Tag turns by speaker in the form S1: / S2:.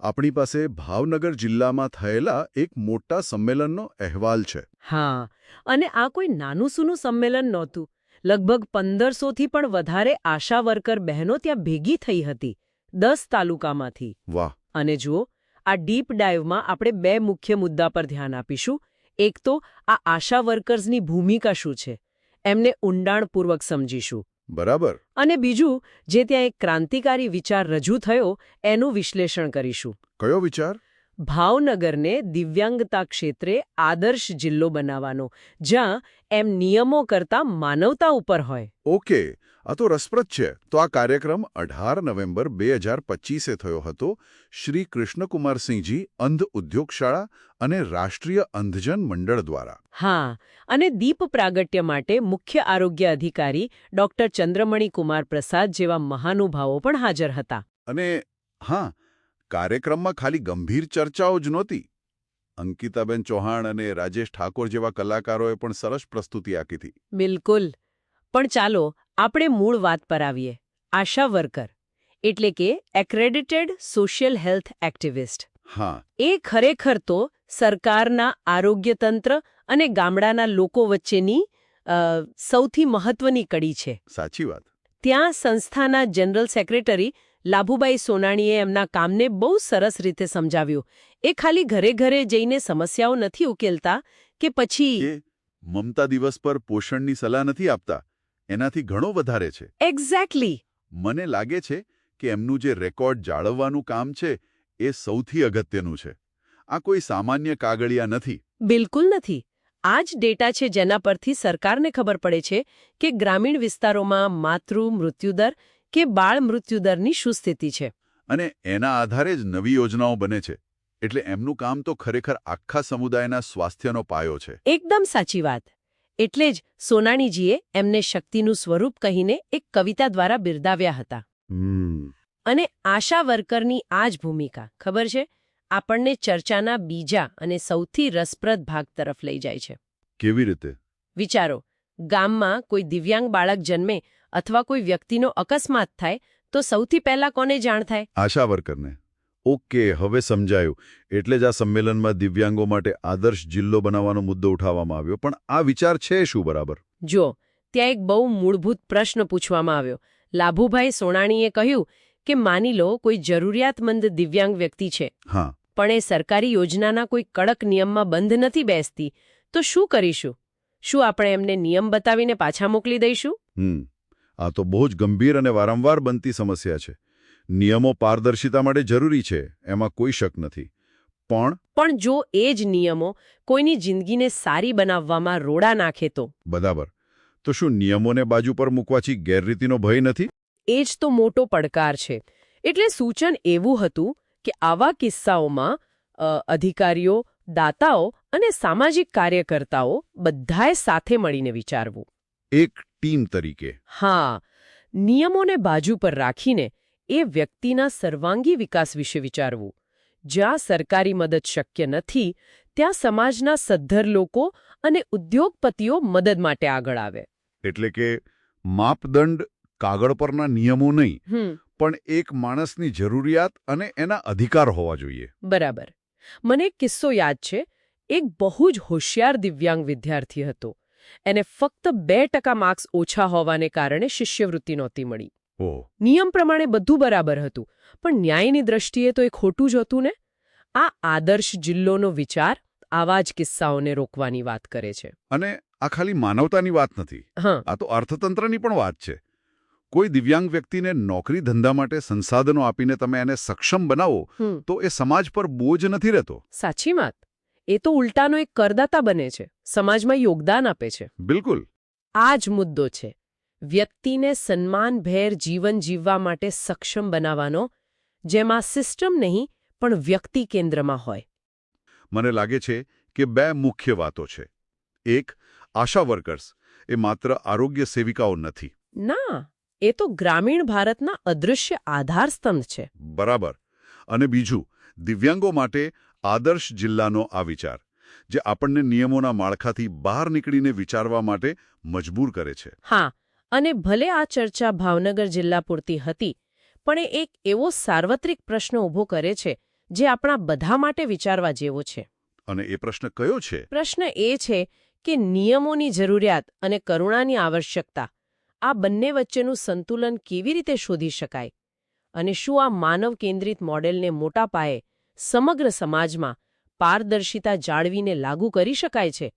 S1: આપણી પાસે ભાવનગર જિલ્લામાં થયેલા એક મોટા સંમેલનનો અહેવાલ છે.
S2: હા અને આ કોઈ નાનું સૂનું સંમેલન નહોતું. લગભગ પંદરસોથી પણ વધારે આશા વર્કર બહેનો ત્યાં ભેગી થઈ હતી દસ તાલુકામાંથી.
S1: વાહ.
S2: અને જુઓ આ ડીપ ડાઇવમાં આપણે બે મુખ્ય મુદ્દા પર ધ્યાન આપીશું. એક તો આ આશા વર્કર્સની ભૂમિકા શું છે? એમને ઊંડાણપૂર્વક સમજીશું.
S1: બરાબર.
S2: અને બીજું જે ત્યાં એક ક્રાંતિકારી વિચાર રજૂ થયો એનું વિશ્લેષણ કરીશું.
S1: કયો વિચાર?
S2: ભાવનગરને દિવ્યાંગતા ક્ષેત્રે આદર્શ જિલ્લો બનાવવાનો જ્યાં એમ નિયમો કરતા માનવતા ઉપર હોય.
S1: ઓકે આ તો રસપ્રદ છે. તો આ કાર્યક્રમ અઢાર નવેમ્બર બે હજાર પચીસે થયો હતો. શ્રી કૃષ્ણકુમારસિંહજી અંધ ઉદ્યોગશાળા અને રાષ્ટ્રીય અંધજન મંડળ દ્વારા.
S2: હા અને દીપ પ્રાગટ્ય માટે મુખ્ય આરોગ્ય અધિકારી ડોક્ટર ચંદ્રમણી કુમાર પ્રસાદ જેવા મહાનુભાવો પણ હાજર હતા.
S1: અને હા કાર્યક્રમમાં ખાલી ગંભીર ચર્ચાઓ જ નહોતી. અંકિતાબેન ચૌહાણ અને રાજેશ ઠાકોર જેવા કલાકારોએ પણ સરસ પ્રસ્તુતિ આપી હતી.
S2: બિલકુલ. પણ ચાલો આપણે મૂળ વાત પર આવીએ. આશા વર્કર એટલે કે એક્રેડિટેડ સોશિયલ હેલ્થ એક્ટિવિસ્ટ.
S1: હા.
S2: એ ખરેખર તો સરકારના આરોગ્યતંત્ર અને ગામડાના લોકો વચ્ચેની સૌથી મહત્વની કડી છે.
S1: સાચી વાત.
S2: ત્યાં સંસ્થાના જનરલ સેક્રેટરી લાભુબાઈ સોનાણીએ એમના કામને બહુ સરસ રીતે સમજાવ્યું. એ ખાલી ઘરે ઘરે જઈને સમસ્યાઓ નથી ઉકેલતા કે પછી
S1: મમતા દિવસ પર પોષણની સલાહ નથી આપતા. એનાથી ઘણો વધારે છે.
S2: એક્ઝેક્ટલી
S1: મને લાગે છે કે એમનું જે રેકોર્ડ જાળવવાનું કામ છે એ સૌથી અગત્યનું છે. આ કોઈ સામાન્ય કાગળિયા નથી.
S2: બિલકુલ નથી. આ જ ડેટા છે જેના પરથી સરકારને ખબર પડે છે કે ગ્રામીણ વિસ્તારોમાં માતૃ મૃત્યુદર કે બાળ મૃત્યુદરની શું સ્થિતિ છે.
S1: અને એના આધારે જ નવી યોજનાઓ બને છે. એટલે એમનું કામ તો ખરેખર આખા સમુદાયના સ્વાસ્થ્યનો પાયો છે.
S2: એકદમ સાચી વાત. એટલે જ સોનાણીજીએ એમને શક્તિનું સ્વરૂપ કહીને એક કવિતા દ્વારા બિરદાવ્યા હતા. અને આશા વર્કરની આ જ ભૂમિકા ખબર છે? આપણને ચર્ચાના બીજા અને સૌથી રસપ્રદ ભાગ તરફ લઈ જાય છે.
S1: કેવી રીતે?
S2: વિચારો ગામમાં કોઈ દિવ્યાંગ બાળક જન્મે અથવા કોઈ વ્યક્તિનો અકસ્માત થાય તો સૌથી પહેલા કોને જાણ થાય?
S1: આશા વર્કરને. ઓકે હવે સમજાયું. એટલે જ આ સંમેલનમાં દિવ્યાંગો માટે આદર્શ જિલ્લો બનાવવાનો મુદ્દો ઉઠાવવામાં આવ્યો. પણ આ વિચાર છે શું બરાબર?
S2: જો ત્યાં એક બહુ મૂળભૂત પ્રશ્ન પૂછવામાં આવ્યો. લાભુભાઈ સોનાણીએ કહ્યું કે માની લો કોઈ જરૂરિયાતમંદ દિવ્યાંગ વ્યક્તિ છે.
S1: હા.
S2: પણ એ સરકારી યોજનાના કોઈ કડક નિયમમાં બંધ નથી બેસતી. તો શું કરીશું? શું આપણે એમને નિયમ બતાવીને પાછા મોકલી દઈશું?
S1: હમ આ તો બહુ જ ગંભીર અને વારંવાર બનતી સમસ્યા છે. નિયમો પારદર્શિતા માટે જરૂરી છે એમાં કોઈ શક નથી. પણ
S2: પણ જો એ જ નિયમો કોઈની જિંદગીને સારી બનાવવામાં રોડા નાખે તો?
S1: બરાબર. તો શું નિયમોને બાજુ પર મૂકવાથી ગેરરીતિનો ભય નથી?
S2: એ જ તો મોટો પડકાર છે. એટલે સૂચન એવું હતું કે આવા કિસ્સાઓમાં અધિકારીઓ દાતાઓ અને સામાજિક કાર્યકર્તાઓ બધાએ સાથે મળીને વિચારવું.
S1: એક ટીમ તરીકે.
S2: હા નિયમોને બાજુ પર રાખીને એ વ્યક્તિના સર્વાંગી વિકાસ વિશે વિચારવું. જ્યાં સરકારી મદદ શક્ય નથી ત્યાં સમાજના સદ્ધર લોકો અને ઉદ્યોગપતિઓ મદદ માટે આગળ આવે.
S1: એટલે કે માપદંડ કાગળ પરના નિયમો નહીં પણ એક માણસની જરૂરિયાત અને એના અધિકાર હોવા જોઈએ.
S2: બરાબર. મને એક કિસ્સો યાદ છે. એક બહુ જ હોશિયાર દિવ્યાંગ વિદ્યાર્થી હતો. એને ફક્ત બે ટકા માર્ક્સ ઓછા હોવાને કારણે શિષ્યવૃત્તિ નહોતી મળી. નિયમ પ્રમાણે બધું બરાબર હતું પણ ન્યાયની દ્રષ્ટિએ તો એ ખોટું જ હતું ને? આ આદર્શ જિલ્લોનો વિચાર આવા જ કિસ્સાઓને રોકવાની વાત કરે છે.
S1: અને આ ખાલી માનવતાની વાત નથી.
S2: હા.
S1: આ તો અર્થતંત્રની પણ વાત છે. કોઈ દિવ્યાંગ વ્યક્તિને નોકરી ધંધા માટે સંસાધનો આપીને તમે એને સક્ષમ બનાવો તો એ સમાજ પર બોજ નથી રહેતો.
S2: સાચી વાત. એ તો ઉલટાનો એક કરદાતા બને છે સમાજમાં યોગદાન આપે છે.
S1: બિલકુલ.
S2: આ જ મુદ્દો છે. વ્યક્તિને સન્માનભેર જીવન જીવવા માટે સક્ષમ બનાવવાનો જેમાં સિસ્ટમ નહીં પણ વ્યક્તિ કેન્દ્રમાં હોય.
S1: મને લાગે છે કે બે મુખ્ય વાતો છે. એક આશા વર્કર્સ એ માત્ર આરોગ્ય સેવિકાઓ નથી.
S2: ના એ તો ગ્રામીણ ભારતના અદૃશ્ય આધારસ્તંભ છે.
S1: બરાબર. અને બીજું દિવ્યાંગો માટે આદર્શ જિલ્લાનો આ વિચાર જે આપણને નિયમોના માળખાથી બહાર નીકળીને વિચારવા માટે મજબૂર કરે છે.
S2: હા અને ભલે આ ચર્ચા ભાવનગર જિલ્લા પૂરતી હતી પણ એ એક એવો સાર્વત્રિક પ્રશ્ન ઊભો કરે છે જે આપણા બધા માટે વિચારવા જેવો છે.
S1: અને એ પ્રશ્ન કયો છે?
S2: પ્રશ્ન એ છે કે નિયમોની જરૂરિયાત અને કરુણાની આવશ્યકતા આ બંને વચ્ચેનું સંતુલન કેવી રીતે શોધી શકાય? અને શું આ માનવ કેન્દ્રિત મોડેલને મોટા પાયે સમગ્ર સમાજમાં પારદર્શિતા જાળવીને લાગુ કરી શકાય છે.